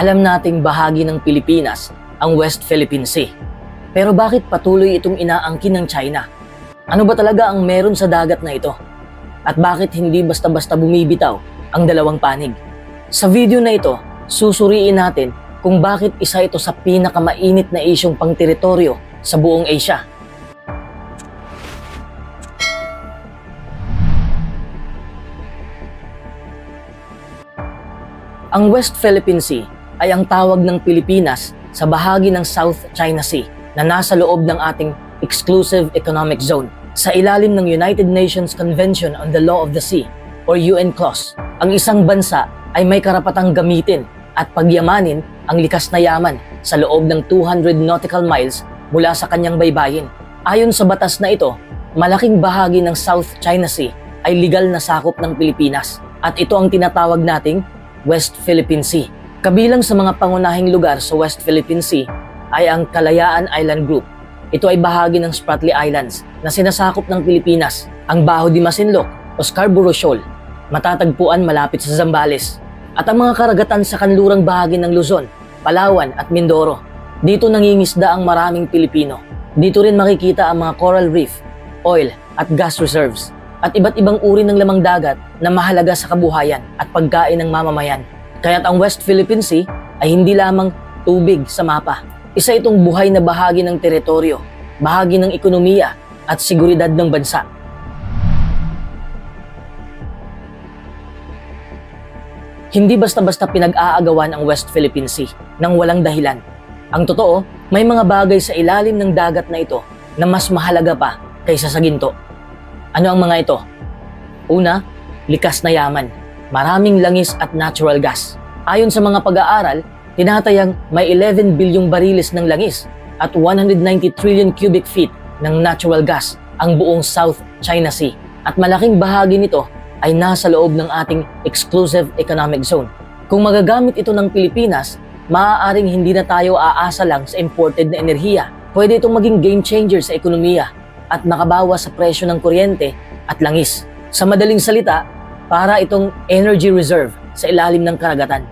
Alam nating bahagi ng Pilipinas ang West Philippine Sea. Pero bakit patuloy itong inaangkin ng China? Ano ba talaga ang meron sa dagat na ito? At bakit hindi basta-basta bumibitaw ang dalawang panig? Sa video na ito, susuriin natin kung bakit isa ito sa pinakamainit na isyong pang-teritoryo sa buong Asia. Ang West Philippine Sea ay ang tawag ng Pilipinas sa bahagi ng South China Sea na nasa loob ng ating Exclusive Economic Zone sa ilalim ng United Nations Convention on the Law of the Sea or UNCLOS. Ang isang bansa ay may karapatang gamitin at pagyamanin ang likas na yaman sa loob ng 200 nautical miles mula sa kanyang baybayin. Ayon sa batas na ito, malaking bahagi ng South China Sea ay legal na sakop ng Pilipinas at ito ang tinatawag nating West Philippine Sea. Kabilang sa mga pangunahing lugar sa West Philippine Sea ay ang Kalayaan Island Group. Ito ay bahagi ng Spratly Islands na sinasakop ng Pilipinas, ang Baho de Masinloc o Scarborough Shoal, matatagpuan malapit sa Zambales, at ang mga karagatan sa kanlurang bahagi ng Luzon, Palawan at Mindoro. Dito nangingisda ang maraming Pilipino. Dito rin makikita ang mga coral reef, oil at gas reserves, at iba't ibang uri ng lamang dagat na mahalaga sa kabuhayan at pagkain ng mamamayan. Kaya't ang West Philippine Sea ay hindi lamang tubig sa mapa. Isa itong buhay na bahagi ng teritoryo, bahagi ng ekonomiya at seguridad ng bansa. Hindi basta-basta pinag-aagawan ang West Philippine Sea nang walang dahilan. Ang totoo, may mga bagay sa ilalim ng dagat na ito na mas mahalaga pa kaysa sa ginto. Ano ang mga ito? Una, likas na yaman, maraming langis at natural gas. Ayon sa mga pag-aaral, tinatayang may 11 bilyong bariles ng langis at 190 trillion cubic feet ng natural gas ang buong South China Sea. At malaking bahagi nito ay nasa loob ng ating exclusive economic zone. Kung magagamit ito ng Pilipinas, maaaring hindi na tayo aasa lang sa imported na enerhiya. Pwede itong maging game changer sa ekonomiya at makabawas sa presyo ng kuryente at langis. Sa madaling salita, para itong energy reserve sa ilalim ng karagatan.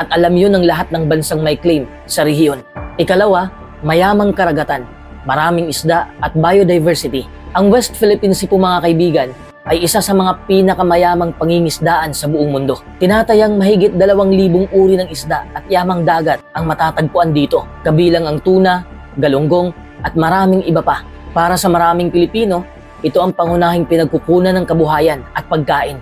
At alam yun ng lahat ng bansang may claim sa rehiyon. Ikalawa, mayamang karagatan, maraming isda at biodiversity. Ang West Philippine Sea po mga kaibigan ay isa sa mga pinakamayamang pangingisdaan sa buong mundo. Tinatayang mahigit dalawang libong uri ng isda at yamang dagat ang matatagpuan dito, kabilang ang tuna, galunggong at maraming iba pa. Para sa maraming Pilipino, ito ang pangunahing pinagkukunan ng kabuhayan at pagkain.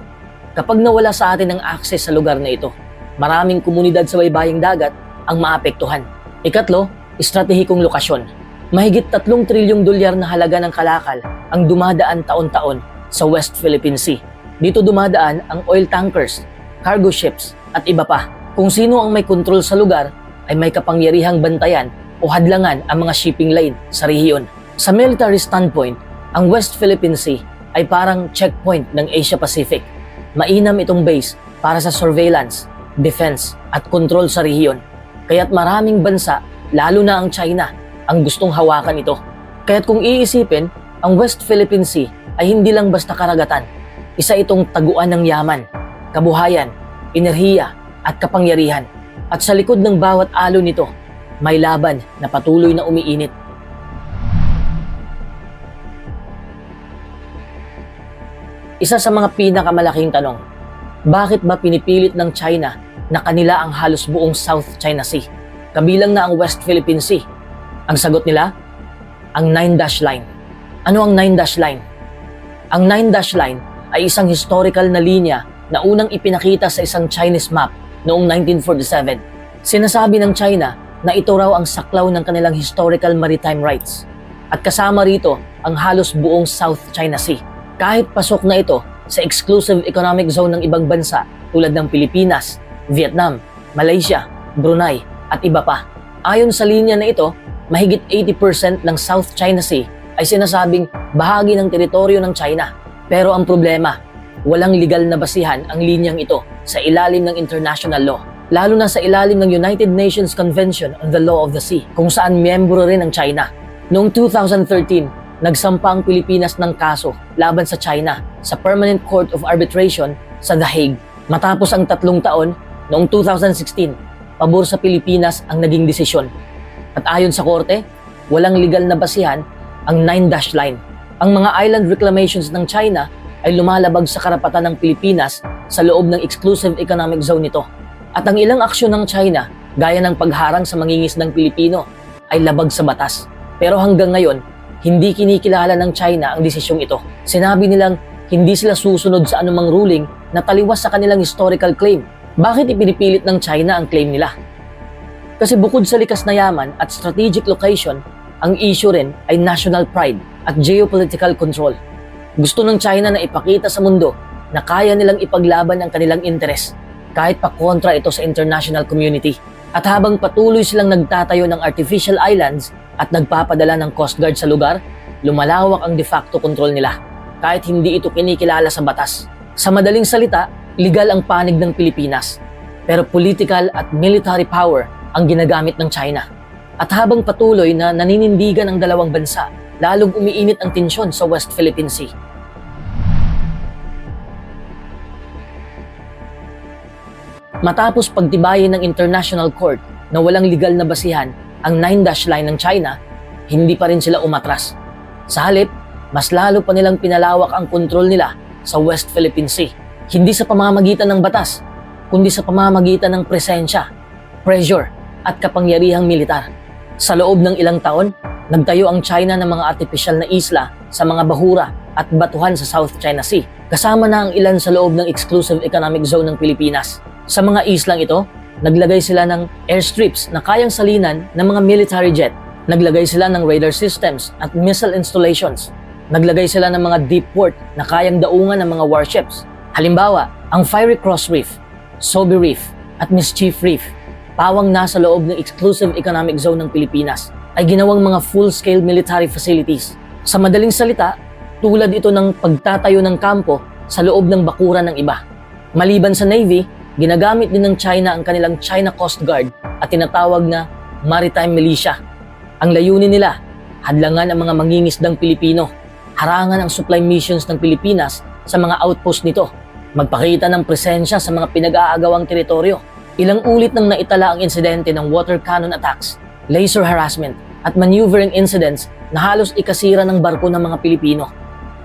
Kapag nawala sa atin ang akses sa lugar na ito, maraming komunidad sa baybaying dagat ang maapektuhan. Ikatlo, estratehikong lokasyon. Mahigit 3 trilyong dolyar na halaga ng kalakal ang dumadaan taon-taon sa West Philippine Sea. Dito dumadaan ang oil tankers, cargo ships at iba pa. Kung sino ang may kontrol sa lugar ay may kapangyarihang bantayan o hadlangan ang mga shipping line sa rehiyon. Sa military standpoint, ang West Philippine Sea ay parang checkpoint ng Asia Pacific. Mainam itong base para sa surveillance, defense at control sa rehiyon. Kaya't maraming bansa, lalo na ang China, ang gustong hawakan ito. Kaya't kung iisipin, ang West Philippine Sea ay hindi lang basta karagatan. Isa itong taguan ng yaman, kabuhayan, enerhiya at kapangyarihan. At sa likod ng bawat alo nito, may laban na patuloy na umiinit. Isa sa mga pinakamalaking tanong, bakit ba pinipilit ng China na kanila ang halos buong South China Sea? Kabilang na ang West Philippine Sea. Ang sagot nila, ang Nine Dash Line. Ano ang Nine Dash Line? Ang Nine Dash Line ay isang historical na linya na unang ipinakita sa isang Chinese map noong 1947. Sinasabi ng China na ito raw ang saklaw ng kanilang historical maritime rights. At kasama rito ang halos buong South China Sea. Kahit pasok na ito sa exclusive economic zone ng ibang bansa tulad ng Pilipinas, Vietnam, Malaysia, Brunei at iba pa. Ayon sa linya na ito, mahigit 80% ng South China Sea ay sinasabing bahagi ng teritoryo ng China. Pero ang problema, walang legal na basihan ang linyang ito sa ilalim ng international law. Lalo na sa ilalim ng United Nations Convention on the Law of the Sea, kung saan miyembro rin ang China. Noong 2013, nagsampa ang Pilipinas ng kaso laban sa China sa Permanent Court of Arbitration sa The Hague. Matapos ang tatlong taon, noong 2016, pabor sa Pilipinas ang naging desisyon. At ayon sa korte, walang legal na basihan ang 9-dash line. Ang mga island reclamations ng China ay lumalabag sa karapatan ng Pilipinas sa loob ng exclusive economic zone nito. At ang ilang aksyon ng China, gaya ng pagharang sa mangingisdang Pilipino, ay labag sa batas. Pero hanggang ngayon, hindi kinikilala ng China ang desisyong ito. Sinabi nilang hindi sila susunod sa anumang ruling na taliwas sa kanilang historical claim. Bakit ipinipilit ng China ang claim nila? Kasi bukod sa likas na yaman at strategic location, ang issue rin ay national pride at geopolitical control. Gusto ng China na ipakita sa mundo na kaya nilang ipaglaban ang kanilang interes kahit pa kontra ito sa international community. At habang patuloy silang nagtatayo ng artificial islands at nagpapadala ng Coast Guard sa lugar, lumalawak ang de facto control nila kahit hindi ito kinikilala sa batas. Sa madaling salita, legal ang panig ng Pilipinas, pero political at military power ang ginagamit ng China. At habang patuloy na naninindigan ang dalawang bansa, lalong umiinit ang tensyon sa West Philippine Sea. Matapos pagtibayin ng International Court na walang legal na basihan ang 9-dash line ng China, hindi pa rin sila umatras. Sa halip, mas lalo pa nilang pinalawak ang kontrol nila sa West Philippine Sea. Hindi sa pamamagitan ng batas, kundi sa pamamagitan ng presensya, pressure, at kapangyarihang militar. Sa loob ng ilang taon, nagtayo ang China ng mga artificial na isla sa mga bahura at batuhan sa South China Sea. Kasama na ang ilan sa loob ng exclusive economic zone ng Pilipinas. Sa mga islang ito, naglagay sila ng airstrips na kayang salinan ng mga military jet. Naglagay sila ng radar systems at missile installations. Naglagay sila ng mga deep port na kayang daungan ng mga warships. Halimbawa, ang Fiery Cross Reef, Sobe Reef, at Mischief Reef, pawang nasa loob ng exclusive economic zone ng Pilipinas, ay ginawang mga full-scale military facilities. Sa madaling salita, tulad ito ng pagtatayo ng kampo sa loob ng bakuran ng iba. Maliban sa Navy, ginagamit din ng China ang kanilang China Coast Guard at tinatawag na Maritime Militia. Ang layunin nila, hadlangan ang mga mangingisdang Pilipino, harangan ang supply missions ng Pilipinas sa mga outpost nito, magpakita ng presensya sa mga pinag-aagawang teritoryo. Ilang ulit nang naitala ang insidente ng water cannon attacks, laser harassment, at maneuvering incidents na halos ikasira ng barko ng mga Pilipino.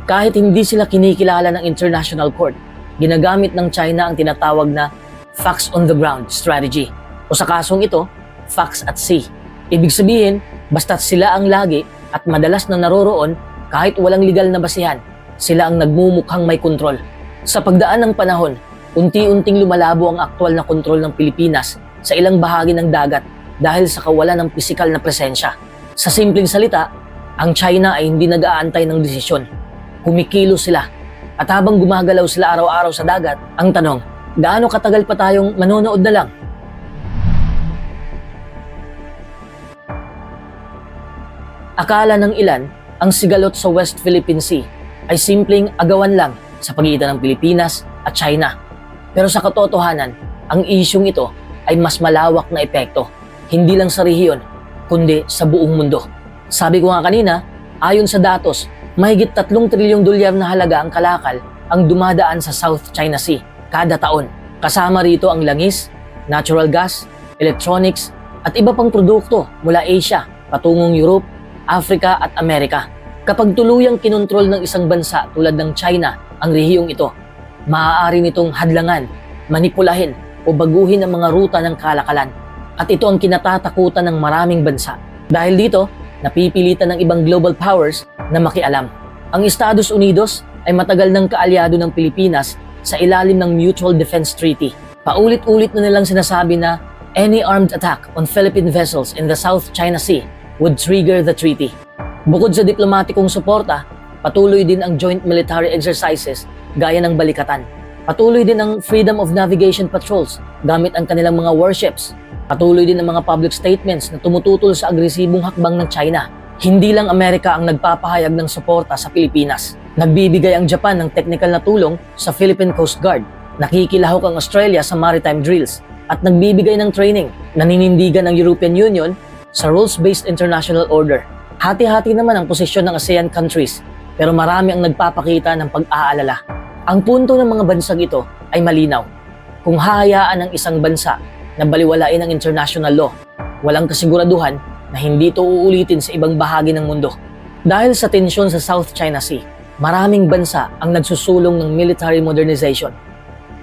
Kahit hindi sila kinikilala ng International Court, ginagamit ng China ang tinatawag na facts on the ground strategy o sa kasong ito, facts at sea. Ibig sabihin, basta't sila ang lagi at madalas na naroroon kahit walang legal na basihan, sila ang nagmumukhang may kontrol. Sa pagdaan ng panahon, unti-unting lumalabo ang aktwal na kontrol ng Pilipinas sa ilang bahagi ng dagat dahil sa kawalan ng pisikal na presensya. Sa simpleng salita, ang China ay hindi nag-aantay ng desisyon. Kumikilos sila. At habang gumagalaw sila araw-araw sa dagat, ang tanong, gaano katagal pa tayong manonood na lang? Akala ng ilan, ang sigalot sa West Philippine Sea ay simpleng agawan lang sa pagitan ng Pilipinas at China. Pero sa katotohanan, ang isyong ito ay mas malawak na epekto, hindi lang sa rehiyon, kundi sa buong mundo. Sabi ko nga kanina, ayon sa datos, mahigit 3 trilyong dolyar na halaga ang kalakal ang dumadaan sa South China Sea kada taon. Kasama rito ang langis, natural gas, electronics, at iba pang produkto mula Asia patungong Europe, Africa at Amerika. Kapag tuluyang kinontrol ng isang bansa tulad ng China ang rehiyong ito, maaari nitong hadlangan, manipulahin o baguhin ang mga ruta ng kalakalan. At ito ang kinatatakutan ng maraming bansa. Dahil dito, napipilitan ng ibang global powers na makialam. Ang Estados Unidos ay matagal ng kaalyado ng Pilipinas sa ilalim ng Mutual Defense Treaty. Paulit-ulit na nilang sinasabi na any armed attack on Philippine vessels in the South China Sea would trigger the treaty. Bukod sa diplomatikong suporta, patuloy din ang joint military exercises gaya ng balikatan. Patuloy din ang freedom of navigation patrols gamit ang kanilang mga warships. Patuloy din ang mga public statements na tumututol sa agresibong hakbang ng China. Hindi lang Amerika ang nagpapahayag ng suporta sa Pilipinas. Nagbibigay ang Japan ng technical na tulong sa Philippine Coast Guard. Nakikilahok ang Australia sa maritime drills at nagbibigay ng training. Naninindigan ng European Union sa rules-based international order. Hati-hati naman ang posisyon ng ASEAN countries pero marami ang nagpapakita ng pag-aalala. Ang punto ng mga bansang ito ay malinaw. Kung hahayaan ng isang bansa na baliwalain ang international law. Walang kasiguraduhan na hindi ito uulitin sa ibang bahagi ng mundo. Dahil sa tensyon sa South China Sea, maraming bansa ang nagsusulong ng military modernization.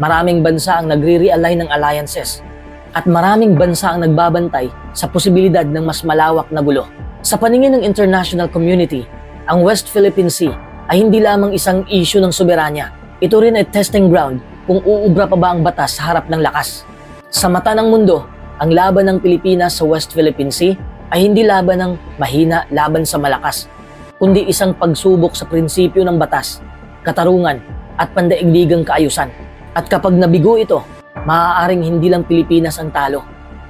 Maraming bansa ang nagre-realign ng alliances. At maraming bansa ang nagbabantay sa posibilidad ng mas malawak na gulo. Sa paningin ng international community, ang West Philippine Sea ay hindi lamang isang issue ng soberanya. Ito rin ay testing ground kung uubra pa ba ang batas sa harap ng lakas. Sa mata ng mundo, ang laban ng Pilipinas sa West Philippine Sea ay hindi laban ng mahina laban sa malakas, kundi isang pagsubok sa prinsipyo ng batas, katarungan at pandaigdigang kaayusan. At kapag nabigo ito, maaaring hindi lang Pilipinas ang talo,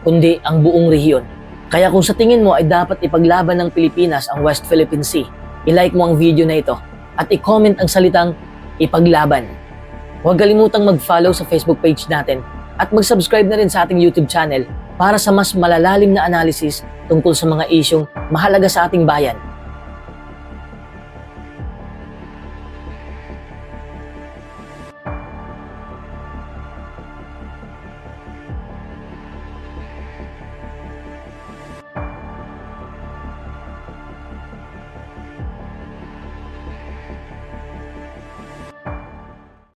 kundi ang buong rehiyon. Kaya kung sa tingin mo ay dapat ipaglaban ng Pilipinas ang West Philippine Sea, ilike mo ang video na ito at i-comment ang salitang ipaglaban. Huwag kalimutang mag-follow sa Facebook page natin at mag-subscribe na rin sa ating YouTube channel para sa mas malalalim na analysis tungkol sa mga isyong mahalaga sa ating bayan.